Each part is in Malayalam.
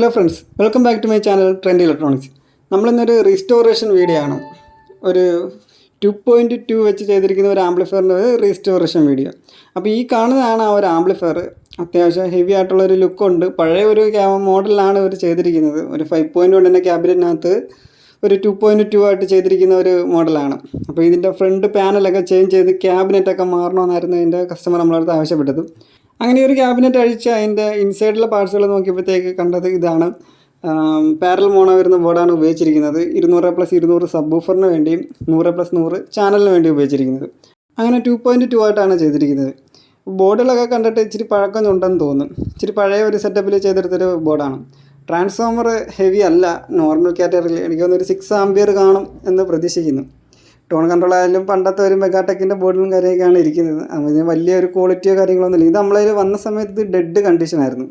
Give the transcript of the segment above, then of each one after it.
Hello friends welcome back to my channel trend electronics നമ്മളിന്നൊരു restoration video ആണ്. ഒരു ടു പോയിന്റ് ടു വെച്ച് ചെയ്തിരിക്കുന്ന ഒരു ആംപ്ലിഫയറിന്റെ ഒരു റീസ്റ്റോറേഷൻ വീഡിയോ അപ്പോൾ ഈ കാണുന്നതാണ് ആ ഒരു ആംപ്ലിഫയർ അത്യാവശ്യം ഹെവി ആയിട്ടുള്ള ഒരു ലുക്കുണ്ട് പഴയ ഒരു ക്യാ മോഡലാണ് ഇവർ ചെയ്തിരിക്കുന്നത്. ഒരു ഫൈവ് പോയിന്റ് വണ്ണിന്റെ ക്യാബിനറ്റിനകത്ത് ഒരു ടു പോയിന്റ് ടു ആയിട്ട് ചെയ്തിരിക്കുന്ന ഒരു മോഡലാണ് അപ്പോൾ ഇതിന്റെ ഫ്രണ്ട് പാനലൊക്കെ ചേഞ്ച് ചെയ്ത് ക്യാബിനറ്റൊക്കെ മാറണമെന്നായിരുന്നു ഇതിന്റെ കസ്റ്റമർ നമ്മളടുത്ത് ആവശ്യപ്പെട്ടത്. അങ്ങനെ ഒരു ക്യാബിനറ്റ് അഴിച്ച് അതിന്റെ ഇൻസൈഡിലെ പാർട്സുകൾ നോക്കിയപ്പോഴത്തേക്ക് കണ്ടത് ഇതാണ്. പാരൽ മോണോ വരുന്ന ബോർഡാണ് ഉപയോഗിച്ചിരിക്കുന്നത്. ഇരുന്നൂറ് പ്ലസ് ഇരുന്നൂറ് സബ് ബൂഫറിന് വേണ്ടിയും നൂറ് പ്ലസ് നൂറ് ചാനലിന് വേണ്ടി ഉപയോഗിച്ചിരിക്കുന്നത്. അങ്ങനെ ടു പോയിന്റ് ടു ആയിട്ടാണ് ചെയ്തിരിക്കുന്നത്. ബോർഡുകളൊക്കെ കണ്ടിട്ട് ഇച്ചിരി പഴക്കം ഉണ്ടെന്ന് തോന്നും. ഇച്ചിരി പഴയ ഒരു സെറ്റപ്പിൽ ചെയ്തെടുത്തൊരു ബോർഡാണ് ട്രാൻസ്ഫോമർ ഹെവി അല്ല. നോർമൽ കാറ്റഗറിയിൽ എനിക്ക് തോന്നുന്നു ഒരു സിക്സ് ആംബിയർ കാണും എന്ന് പ്രതീക്ഷിക്കുന്നു. ടോൺ കൺട്രോൾ ആയാലും പണ്ടത്തെ ഒരു മെഗാടെക്കിന്റെ ബോർഡിലും കാര്യമൊക്കെയാണ് ഇരിക്കുന്നത്. അതിന് വലിയൊരു ക്വാളിറ്റിയോ കാര്യങ്ങളൊന്നുമില്ല ഇത് നമ്മളതിൽ വന്ന സമയത്ത് ഡെഡ് കണ്ടീഷനായിരുന്നു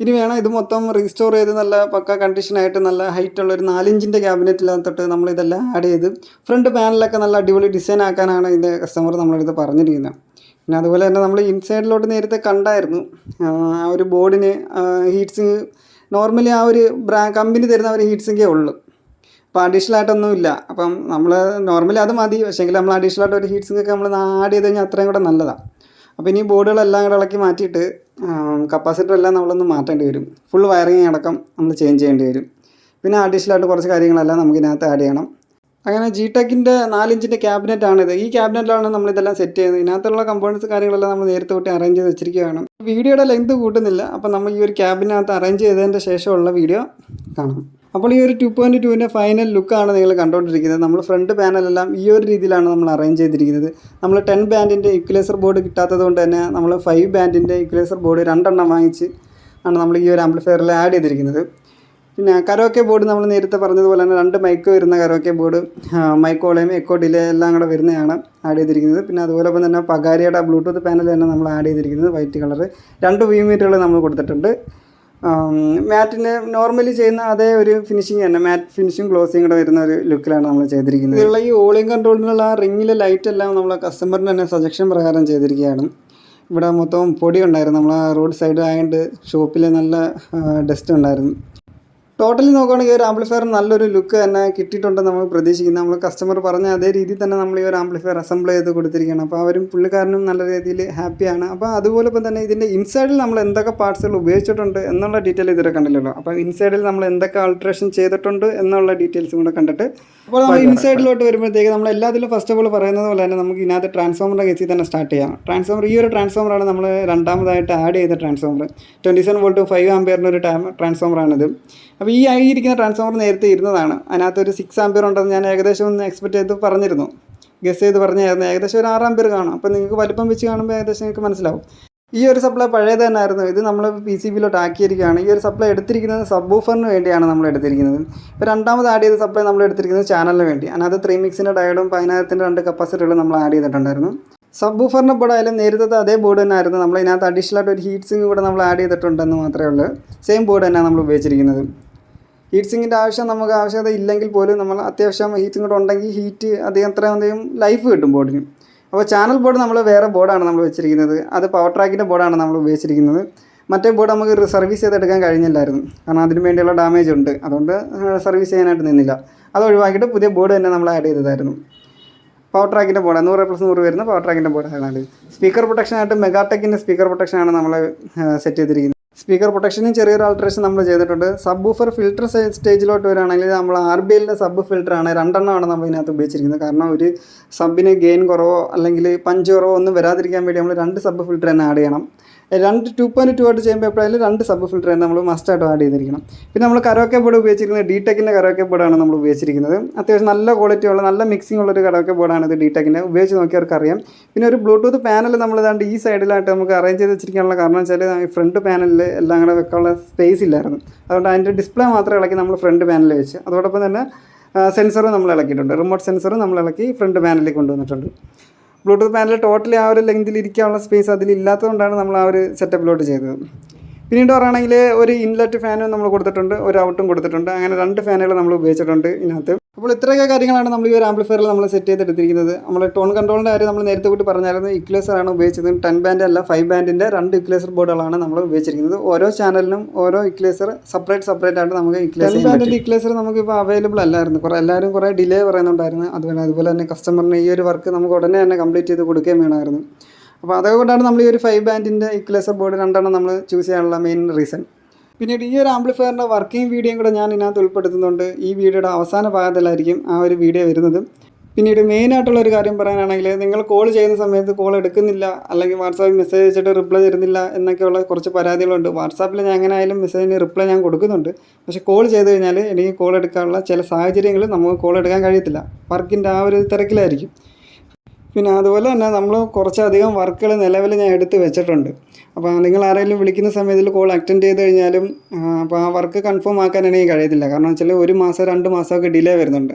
ഇനി വേണം ഇത് മൊത്തം റീസ്റ്റോർ ചെയ്ത് നല്ല പക്ക കണ്ടീഷനായിട്ട് നല്ല ഹൈറ്റ് ഉള്ള ഒരു നാലിഞ്ചിന്റെ ക്യാബിനറ്റിനകത്തോട്ട് നമ്മൾ ഇതെല്ലാം ആഡ് ചെയ്ത് ഫ്രണ്ട് പാനലൊക്കെ നല്ല അടിപൊളി ഡിസൈൻ ആക്കാനാണ് ഇതിന്റെ കസ്റ്റമർ നമ്മളിത് പറഞ്ഞിരിക്കുന്നത്. പിന്നെ അതുപോലെ തന്നെ നമ്മൾ ഇൻസൈഡിലോട്ട് നേരത്തെ കണ്ടായിരുന്നു. ആ ഒരു ബോർഡിന് ഹീറ്റ്സിങ് നോർമലി ആ ഒരു ബ്രാ കമ്പനി തരുന്ന ഒരു ഹീറ്റ്സിങ്ങേ ഉള്ളൂ. അപ്പോൾ അഡീഷണൽ ആയിട്ടൊന്നും ഇല്ല അപ്പം നമ്മൾ നോർമലി അത് മതി. പക്ഷേങ്കിൽ നമ്മൾ അഡീഷണൽ ആയിട്ട് ഒരു ഹീറ്റ് സിങ്ക് ഒക്കെ നമ്മൾ ആഡ് ചെയ്ത് കഴിഞ്ഞാൽ അത്രയും കൂടെ നല്ലതാണ് അപ്പോൾ ഇനി ബോർഡുകളെല്ലാം കൂടെ ഇളക്കി മാറ്റിയിട്ട് കപ്പാസിറ്റർ എല്ലാം നമ്മളൊന്ന് മാറ്റേണ്ടി വരും. ഫുൾ വയറിങ് അടക്കം നമ്മൾ ചേഞ്ച് ചെയ്യേണ്ടി വരും. പിന്നെ അഡീഷണൽ ആയിട്ട് കുറച്ച് കാര്യങ്ങളെല്ലാം നമുക്ക് ഇതിനകത്ത് ആഡ് ചെയ്യണം. അങ്ങനെ ജി ടെക്കിന്റെ നാലിഞ്ചിന്റെ ക്യാബിനറ്റ് ആണിത് ഈ ക്യാബിനറ്റിലാണ് നമ്മൾ ഇതെല്ലാം സെറ്റ് ചെയ്യുന്നത്. ഇതിനകത്തുള്ള കമ്പോണൻസ് കാര്യങ്ങളെല്ലാം നമ്മൾ നേരത്തെ കൂട്ടി അറേഞ്ച് ചെയ്ത് വെച്ചിരിക്കുകയാണ്. വീഡിയോയുടെ ലെങ്ത് കൂട്ടുന്നില്ല. അപ്പോൾ നമ്മൾ ഈ ഒരു ക്യാബിനകത്ത് അറേഞ്ച് ചെയ്തതിന്റെ ശേഷമുള്ള വീഡിയോ കാണാം. അപ്പോൾ ഈ ഒരു ടു പോയിന്റ് ടുവിന്റെ ഫൈനൽ ലുക്കാണ് നിങ്ങൾ കണ്ടുകൊണ്ടിരിക്കുന്നത് നമ്മൾ ഫ്രണ്ട് പാനലെല്ലാം ഈ ഒരു രീതിയിലാണ് നമ്മൾ അറേഞ്ച് ചെയ്തിരിക്കുന്നത്. നമ്മൾ ടെൻ ബാൻഡിന്റെ ഇക്വലൈസർ ബോർഡ് കിട്ടാത്തത് കൊണ്ട് തന്നെ നമ്മൾ ഫൈവ് ബാൻഡിന്റെ ഇക്വലൈസർ ബോർഡ് രണ്ടെണ്ണം വാങ്ങിച്ച് ആണ് നമ്മൾ ഈ ഒരു ആംപ്ലിഫയറിൽ ആഡ് ചെയ്തിരിക്കുന്നത്. പിന്നെ കരോക്കെ ബോർഡ് നമ്മൾ നേരത്തെ പറഞ്ഞതുപോലെ തന്നെ രണ്ട് മൈക്ക് വരുന്ന കരോക്കെ ബോർഡ് മൈക്കോളയും എക്കോ ഡിലേ എല്ലാം കൂടെ വരുന്നതാണ് ആഡ് ചെയ്തിരിക്കുന്നത്. പിന്നെ അതുപോലെ തന്നെ പകാരിയുടെ ബ്ലൂടൂത്ത് പാനൽ തന്നെ നമ്മൾ ആഡ് ചെയ്തിരിക്കുന്നത് വൈറ്റ് കളർ രണ്ട് വ്യൂ മീറ്ററുകൾ നമ്മൾ കൊടുത്തിട്ടുണ്ട്. മാറ്റിന് നോർമലി ചെയ്യുന്ന അതേ ഒരു ഫിനിഷിങ് തന്നെ. മാറ്റ് ഫിനിഷിങ് ക്ലോസിങ് കൂടെ വരുന്ന ഒരു ലുക്കിലാണ് നമ്മൾ ചെയ്തിരിക്കുന്നത്. ഇതിലുള്ള ഈ ഓളിയും കൺട്രോളിനുള്ള ആ റിങ്ങിലെ ലൈറ്റ് എല്ലാം നമ്മൾ കസ്റ്റമറിന് തന്നെ സജഷൻ പ്രകാരം ചെയ്തിരിക്കുകയാണ്. ഇവിടെ മൊത്തം പൊടി ഉണ്ടായിരുന്നു. നമ്മൾ റോഡ് സൈഡ് ആയതുകൊണ്ട് ഷോപ്പിൽ നല്ല ഡസ്റ്റ് ഉണ്ടായിരുന്നു. ടോട്ടലി നോക്കുകയാണെങ്കിൽ ഒരു ആംപ്ലിഫയർ നല്ലൊരു ലുക്ക് തന്നെ കിട്ടിയിട്ടുണ്ടെന്ന് നമ്മൾ പ്രതീക്ഷിക്കുന്നു. നമ്മൾ കസ്റ്റമർ പറഞ്ഞ അതേ രീതിയിൽ തന്നെ നമ്മൾ ഈ ഒരു ആംപ്ലിഫയർ അസംബിൾ ചെയ്ത് കൊടുത്തിരിക്കുകയാണ്. അപ്പോൾ അവരും പുള്ളിക്കാരനും നല്ല രീതിയിൽ ഹാപ്പിയാണ് അപ്പോൾ അതുപോലെ ഇപ്പം തന്നെ ഇതിന്റെ ഇൻസൈഡിൽ നമ്മൾ എന്തൊക്കെ പാർട്സുകൾ ഉപയോഗിച്ചിട്ടുണ്ട് എന്നുള്ള ഡീറ്റെയിൽ ഇതുവരെ കണ്ടില്ലല്ലോ. അപ്പോൾ ഇൻസൈഡിൽ നമ്മൾ എന്തൊക്കെ ആൾട്രേഷൻ ചെയ്തിട്ടുണ്ട് എന്നുള്ള ഡീറ്റെയിൽസും കൂടെ കണ്ടിട്ട് അപ്പോൾ നമ്മൾ ഇൻസൈഡിലോട്ട് വരുമ്പോഴത്തേക്ക് നമ്മൾ എല്ലാത്തിലും ഫസ്റ്റ് ഓഫ് ഓൾ പറയുന്നത് പോലെ തന്നെ നമുക്ക് ഇതിനകത്ത് ട്രാൻസ്ഫോമറിന്റെ കേസിൽ തന്നെ സ്റ്റാർട്ട് ചെയ്യാം. ട്രാൻസ്ഫോമർ ഈ ഒരു ട്രാൻസ്ഫോമറാണ് നമ്മൾ രണ്ടാമതായിട്ട് ആഡ് ചെയ്ത transformer twenty seven volt five ആംപിയറിന്റെ ഒരു ട്രാൻസ്ഫോമറാണിത് അപ്പോൾ ഈ ആയിരിക്കുന്ന ട്രാൻസ്ഫോമർ നേരത്തെ ഇരുന്നതാണ്. അതിനകത്ത് ഒരു സിക്സ് ആംപിയർ ഉണ്ടെന്ന് ഞാൻ ഏകദേശം ഒന്ന് എക്സ്പെക്ട് ചെയ്ത് പറഞ്ഞിരുന്നു. ഗസ് ചെയ്ത് പറഞ്ഞായിരുന്നു. ഏകദേശം ഒരു ആറ് ആംപിയർ കാണും. അപ്പോൾ നിങ്ങൾക്ക് വലിപ്പം വെച്ച് കാണുമ്പോൾ ഏകദേശം നിങ്ങൾക്ക് മനസ്സിലാവും. ഈ ഒരു സപ്ലൈ പഴയത് തന്നെയായിരുന്നു. ഇത് നമ്മൾ പി സി ബിയിലോട്ട് ആക്കിയിരിക്കുകയാണ്. ഈ ഒരു സപ്ലൈ എടുത്തിരിക്കുന്നത് സബ് വേണ്ടിയാണ് നമ്മൾ എടുത്തിരിക്കുന്നത്. ഇപ്പോൾ രണ്ടാമത് ആഡ് ചെയ്ത സപ്ലൈ നമ്മൾ എടുത്തിരിക്കുന്നത് ചാനലിന് വേണ്ടി. അതിനകത്ത് ത്രീ മിക്സിന്റെ ഡയഡും പതിനായിരത്തിന്റെ രണ്ട് കപ്പാസിറ്റികളും നമ്മൾ ആഡ് ചെയ്തിട്ടുണ്ടായിരുന്നു. സബ് ബൂഫറിന്റെ ബോർഡ് ആയാലും നേരത്തെ അതേ ബോർഡ് തന്നെ ആയിരുന്നു നമ്മൾ ഇതിനകത്ത് അഡീഷണൽ ആയിട്ട് ഒരു ഹീറ്റ് സിങ് കൂടെ നമ്മൾ ആഡ് ചെയ്തിട്ടുണ്ടെന്ന് മാത്രമേ ഉള്ളൂ. സെയിം ബോർഡ് തന്നെയാണ് നമ്മൾ ഉപയോഗിച്ചിരിക്കുന്നത്. ഹീറ്റ് സിങ്ങിന്റെ ആവശ്യം നമുക്ക് ആവശ്യകത ഇല്ലെങ്കിൽ പോലും നമ്മൾ അത്യാവശ്യം ഹീറ്റ് കൂടെ ഉണ്ടെങ്കിൽ ഹീറ്റ് അധികം അത്രയും അധികം ലൈഫ് കിട്ടും ബോർഡിന് അപ്പോൾ ചാനൽ ബോർഡ് നമ്മൾ വേറെ ബോർഡാണ് നമ്മൾ വെച്ചിരിക്കുന്നത്. അത് പവർ ട്രാക്കിന്റെ ബോർഡാണ് നമ്മൾ ഉപയോഗിച്ചിരിക്കുന്നത്. മറ്റേ ബോർഡ് നമുക്ക് സർവീസ് ചെയ്തെടുക്കാൻ കഴിഞ്ഞില്ലായിരുന്നു. കാരണം അതിന് വേണ്ടിയുള്ള ഡാമേജ് ഉണ്ട്. അതുകൊണ്ട് സർവീസ് ചെയ്യാനായിട്ട് നിന്നില്ല. അത് ഒഴിവാക്കിയിട്ട് പുതിയ ബോർഡ് തന്നെ നമ്മൾ ആഡ് ചെയ്തതായിരുന്നു. പവർ ട്രാക്കിന്റെ ബോർഡ് നൂറ് പ്ലസ് നൂറ് വരുന്ന പവർ ട്രാക്കിന്റെ ബോർഡാണ് സ്പീക്കർ പ്രൊട്ടക്ഷൻ ആയിട്ട് മെഗാടെക്കിന്റെ സ്പീക്കർ പ്രൊട്ടക്ഷൻ ആണ് നമ്മൾ സെറ്റ് ചെയ്തിരിക്കുന്നത്. സ്പീക്കർ പ്രൊട്ടക്ഷനും ചെറിയൊരു ആൾട്രേഷൻ നമ്മൾ ചെയ്തിട്ടുണ്ട്. സബ് ബൂഫർ ഫിൽറ്റർ സ്റ്റേജിലോട്ട് വരികയാണെങ്കിൽ നമ്മൾ ആർ ബി എല്ലിന്റെ സബ് ഫിൽറ്ററാണ് രണ്ടെണ്ണമാണ് നമ്മൾ ഇതിനകത്ത് ഉപയോഗിച്ചിരിക്കുന്നത്. കാരണം ഒരു സബിന് ഗെയിൻ കുറവോ അല്ലെങ്കിൽ പഞ്ച് കുറവോ ഒന്നും വരാതിരിക്കാൻ വേണ്ടി നമ്മൾ രണ്ട് സബ് ഫിൽറ്റർ തന്നെ ആഡ് ചെയ്യണം. രണ്ട് ടു പോയിന്റ് ടു ആയിട്ട് ചെയ്യുമ്പോൾ എപ്പോഴായാലും രണ്ട് സബ് ഫിൽറ്റർ തന്നെ നമ്മൾ മസ്റ്റായിട്ട് ആഡ് ചെയ്തിരിക്കണം. പിന്നെ നമ്മൾ കരോക്കെ ബോർഡ് ഉപയോഗിച്ചിരിക്കുന്നത് ഡി ടെക്കിന്റെ കരോക്കെ ബോർഡാണ് നമ്മൾ ഉപയോഗിച്ചിരിക്കുന്നത്. അത്യാവശ്യം നല്ല ക്വാളിറ്റി ഉള്ള നല്ല മിക്സിംഗ് ഉള്ള ഒരു കരോക്കെ ബോർഡാണ് ഇത് ഡി ടെക്കിന്റെ ഉപയോഗിച്ച് നോക്കിയവർക്ക് അറിയാം പിന്നെ ഒരു ബ്ലൂടൂത്ത് പാനൽ നമ്മൾ ഇതാണ്ട് ഈ സൈഡിലായിട്ട് നമുക്ക് അറേഞ്ച് ചെയ്ത് വെച്ചിരിക്കാനുള്ള കാരണം വെച്ചാൽ ഫ്രണ്ട് പാനലിൽ എല്ലാം കൂടെ വെക്കാനുള്ള സ്പേസ് ഇല്ലായിരുന്നു. അതുകൊണ്ട് അതിന്റെ ഡിസ്പ്ലേ മാത്രം ഇളക്കി നമ്മൾ ഫ്രണ്ട് പാനലിൽ വെച്ച്. അതോടൊപ്പം തന്നെ സെൻസറും നമ്മൾ ഇളക്കിയിട്ടുണ്ട്. റിമോട്ട് സെൻസറും നമ്മൾ ഇളക്കി ഫ്രണ്ട് പാനലിൽ കൊണ്ടുവന്നിട്ടുണ്ട്. ബ്ലൂടൂത്ത് പാനൽ ടോട്ടലി ആ ഒരു ലെങ്തിൽ ഇരിക്കാനുള്ള സ്പേസ് അതിലില്ലാത്തതുകൊണ്ടാണ് നമ്മൾ ആ ഒരു സെറ്റപ്പിലോട്ട് ചെയ്തത്. പിന്നീട് പറയുകയാണെങ്കിൽ ഒരു ഇൻലെറ്റ് ഫാനും നമ്മൾ കൊടുത്തിട്ടുണ്ട് ഒരു ഔട്ടും കൊടുത്തിട്ടുണ്ട്. അങ്ങനെ രണ്ട് ഫാനുകൾ നമ്മൾ ഉപയോഗിച്ചിട്ടുണ്ട് ഇതിനകത്ത്. അപ്പോൾ ഇത്രയൊക്കെ കാര്യങ്ങളാണ് നമ്മൾ ഈ ഒരു ആംപ്ലിഫയറിൽ നമ്മൾ സെറ്റ് ചെയ്തെടുത്തിരിക്കുന്നത്. നമ്മൾ ടോൺ കൺട്രോളിന്റെ കാര്യം നമ്മൾ നേരത്തെ കൂട്ടി പറഞ്ഞായിരുന്നു. ഇക്ലേസർ ആണ് ഉപയോഗിച്ചത് ടെൻ ബാൻഡ് അല്ല ഫൈവ് ബാൻഡിന്റെ രണ്ട് ഇക്ലേസർ ബോർഡുകളാണ് നമ്മൾ ഉപയോഗിച്ചിരിക്കുന്നത്. ഓരോ ചാനലിനും ഓരോ ഇക്ലേസർ സെപ്പറേറ്റ് സെപ്പറേറ്റ് ആയിട്ട് നമുക്ക് ഇക്ലേസർ ടെൻ ബാൻഡിന്റെ ഇക്ലേസർ നമുക്ക് ഇപ്പോൾ അവൈലബിൾ അല്ലായിരുന്നു. കുറേ എല്ലാവരും കുറേ ഡിലേ പറയുന്നുണ്ടായിരുന്നു. അതുപോലെ അതുപോലെ തന്നെ കസ്റ്റമറിന് ഈ ഒരു വർക്ക് നമുക്ക് ഉടനെ തന്നെ കംപ്ലീറ്റ് ചെയ്ത് കൊടുക്കുകയും വേണമായിരുന്നു. അപ്പോൾ അതുകൊണ്ടാണ് നമ്മൾ ഈ ഒരു ഫൈവ് ബാൻഡിന്റെ ഇക്ലേസർ ബോർഡ് രണ്ടെണ്ണം നമ്മൾ ചൂസ് ചെയ്യാനുള്ള മെയിൻ റീസൺ പിന്നീട് ഈ ഒരു ആംപ്ലിഫയറിന്റെ വർക്കിംഗ് വീഡിയോയും കൂടെ ഞാൻ ഇതിനകത്ത് ഉൾപ്പെടുത്തുന്നുണ്ട്. ഈ വീഡിയോയുടെ അവസാന ഭാഗത്തിലായിരിക്കും ആ ഒരു വീഡിയോ വരുന്നത്. പിന്നീട് മെയിനായിട്ടുള്ള ഒരു കാര്യം പറയാനാണെങ്കിൽ നിങ്ങൾ കോൾ ചെയ്യുന്ന സമയത്ത് കോൾ എടുക്കുന്നില്ല അല്ലെങ്കിൽ വാട്സാപ്പിൽ മെസ്സേജ് അയച്ചിട്ട് റിപ്ലൈ തരുന്നില്ല എന്നൊക്കെയുള്ള കുറച്ച് പരാതികളുണ്ട്. വാട്സാപ്പിൽ ഞാൻ എങ്ങനെ ആയാലും മെസ്സേജിന് റിപ്ലൈ ഞാൻ കൊടുക്കുന്നുണ്ട്. പക്ഷേ കോൾ ചെയ്ത് കഴിഞ്ഞാൽ എനിക്ക് കോൾ എടുക്കാനുള്ള ചില സാഹചര്യങ്ങൾ നമുക്ക് കോൾ എടുക്കാൻ കഴിയത്തില്ല. വർക്കിന്റെ ആ ഒരു തിരക്കിലായിരിക്കും. പിന്നെ അതുപോലെ തന്നെ നമ്മൾ കുറച്ചധികം വർക്കുകൾ നിലവിൽ ഞാൻ എടുത്ത് വെച്ചിട്ടുണ്ട്. അപ്പോൾ നിങ്ങൾ ആരെങ്കിലും വിളിക്കുന്ന സമയത്തിൽ കോൾ അറ്റൻഡ് ചെയ്ത് കഴിഞ്ഞാലും അപ്പോൾ ആ വർക്ക് കൺഫേം ആക്കാൻ എനിക്ക് കഴിയത്തില്ല. കാരണം വെച്ചാൽ ഒരു മാസം രണ്ട് മാസമൊക്കെ ഡിലേ വരുന്നുണ്ട്.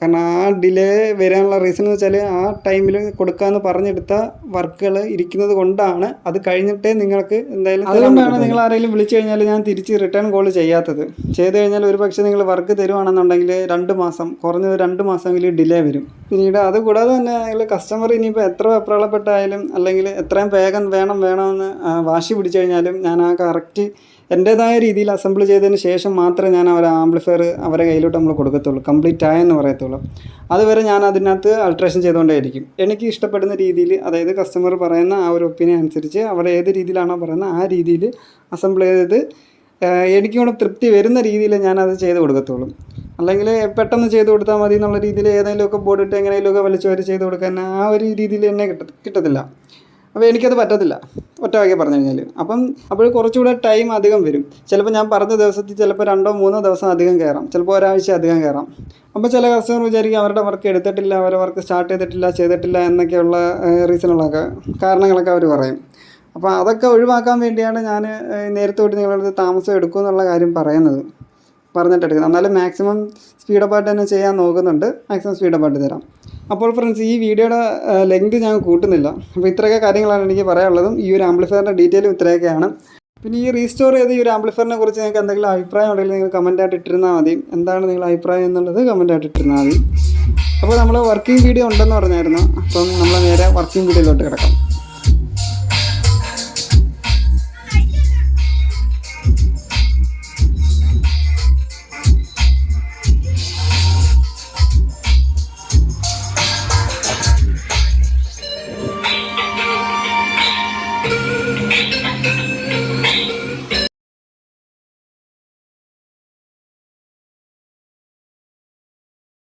കാരണം ആ ഡിലേ വരാനുള്ള റീസൺ എന്ന് വെച്ചാൽ ആ ടൈമിൽ കൊടുക്കാമെന്ന് പറഞ്ഞെടുത്ത വർക്കുകൾ ഇരിക്കുന്നത് കൊണ്ടാണ് അത് കഴിഞ്ഞിട്ടേ നിങ്ങൾക്ക് എന്തായാലും അതുകൊണ്ടാണ് നിങ്ങൾ ആരെങ്കിലും വിളിച്ചു കഴിഞ്ഞാൽ ഞാൻ തിരിച്ച് റിട്ടേൺ കോൾ ചെയ്യാത്തത്. ചെയ്ത് കഴിഞ്ഞാൽ ഒരു പക്ഷേ നിങ്ങൾ വർക്ക് തരുവാണെന്നുണ്ടെങ്കിൽ രണ്ട് മാസം കുറഞ്ഞത് രണ്ട് മാസമെങ്കിലും ഡിലേ വരും. പിന്നീട് അത് കൂടാതെ തന്നെ നിങ്ങൾ കസ്റ്റമർ ഇനിയിപ്പോൾ എത്ര വെപ്രാളപ്പെട്ടായാലും അല്ലെങ്കിൽ എത്രയും വേഗം വേണം വേണമെന്ന് വാശി പിടിച്ചു കഴിഞ്ഞാലും ഞാൻ ആ കറക്റ്റ് എന്റേതായ രീതിയിൽ അസംബിൾ ചെയ്തതിന് ശേഷം മാത്രമേ ഞാൻ അവരെ ആംപ്ലിഫയർ അവരെ കയ്യിലോട്ട് നമ്മൾ കൊടുക്കത്തുള്ളൂ. കംപ്ലീറ്റ് ആയെന്ന് പറയത്തുള്ളൂ. അതുവരെ ഞാൻ അതിനകത്ത് അൾട്രേഷൻ ചെയ്തുകൊണ്ടേയിരിക്കും. എനിക്ക് ഇഷ്ടപ്പെടുന്ന രീതിയിൽ അതായത് കസ്റ്റമർ പറയുന്ന ആ ഒരു ഒപ്പീനിയൻ അനുസരിച്ച് അവർ ഏത് രീതിയിലാണോ പറയുന്നത് ആ രീതിയിൽ അസംബിൾ ചെയ്തത് എനിക്കും തൃപ്തി വരുന്ന രീതിയിൽ ഞാനത് ചെയ്ത് കൊടുക്കത്തുള്ളൂ. അല്ലെങ്കിൽ പെട്ടെന്ന് ചെയ്ത് കൊടുത്താൽ മതി എന്നുള്ള രീതിയിൽ ഏതെങ്കിലുമൊക്കെ ബോർഡ് ഇട്ട് എങ്ങനെയെങ്കിലുമൊക്കെ വലിച്ചു വരെ ചെയ്ത് കൊടുക്കാൻ ആ ഒരു രീതിയിൽ തന്നെ കിട്ട കിട്ടത്തില്ല. അപ്പോൾ എനിക്കത് പറ്റത്തില്ല. ഒറ്റ വാക്കി പറഞ്ഞു കഴിഞ്ഞാൽ അപ്പം അപ്പോൾ കുറച്ചുകൂടെ ടൈം അധികം വരും. ചിലപ്പോൾ ഞാൻ പറഞ്ഞ ദിവസത്തിൽ ചിലപ്പോൾ രണ്ടോ മൂന്നോ ദിവസം അധികം കയറാം. ചിലപ്പോൾ ഒരാഴ്ച അധികം കയറാം. അപ്പോൾ ചില കസ്റ്റമർ വിചാരിക്കും അവരുടെ വർക്ക് എടുത്തിട്ടില്ല അവരുടെ വർക്ക് സ്റ്റാർട്ട് ചെയ്തിട്ടില്ല ചെയ്തിട്ടില്ല എന്നൊക്കെയുള്ള റീസണുകളൊക്കെ കാരണങ്ങളൊക്കെ അവർ പറയും. അപ്പോൾ അതൊക്കെ ഒഴിവാക്കാൻ വേണ്ടിയാണ് ഞാൻ നേരത്തെ തൊട്ട് നിങ്ങളുടെ അടുത്ത് താമസം എടുക്കുമെന്നുള്ള കാര്യം പറയുന്നത്. പറഞ്ഞിട്ട് എടുക്കുന്നത് എന്നാലും മാക്സിമം സ്പീഡപ്പായിട്ട് തന്നെ ചെയ്യാൻ നോക്കുന്നുണ്ട്. മാക്സിമം സ്പീഡപ്പായിട്ട് തരാം. അപ്പോൾ ഫ്രണ്ട്സ് ഈ വീഡിയോയുടെ ലെങ്ത് ഞാൻ കൂട്ടുന്നില്ല. അപ്പോൾ ഇത്രയൊക്കെ കാര്യങ്ങളാണ് എനിക്ക് പറയാനുള്ളതും. ഈ ഒരു ആംപ്ലിഫയറിന്റെ ഡീറ്റെയിലും ഇത്രയൊക്കെയാണ്. പിന്നെ ഈ റീസ്റ്റോർ ചെയ്ത ഈ ഒരു ആംപ്ലിഫയറിനെ കുറിച്ച് നിങ്ങൾക്ക് എന്തെങ്കിലും അഭിപ്രായം ഉണ്ടെങ്കിൽ നിങ്ങൾ കമന്റായിട്ട് ഇട്ടിരുന്നാൽ മതി. എന്താണ് നിങ്ങളുടെ അഭിപ്രായം എന്നുള്ളത് കമന്റായിട്ട് ഇട്ടിരുന്നാൽ മതി. അപ്പോൾ നമ്മൾ വർക്കിംഗ് വീഡിയോ ഉണ്ടെന്ന് പറഞ്ഞായിരുന്നു. അപ്പം നമ്മൾ നേരെ വർക്കിംഗ് വീഡിയോയിലോട്ട് കിടക്കാം.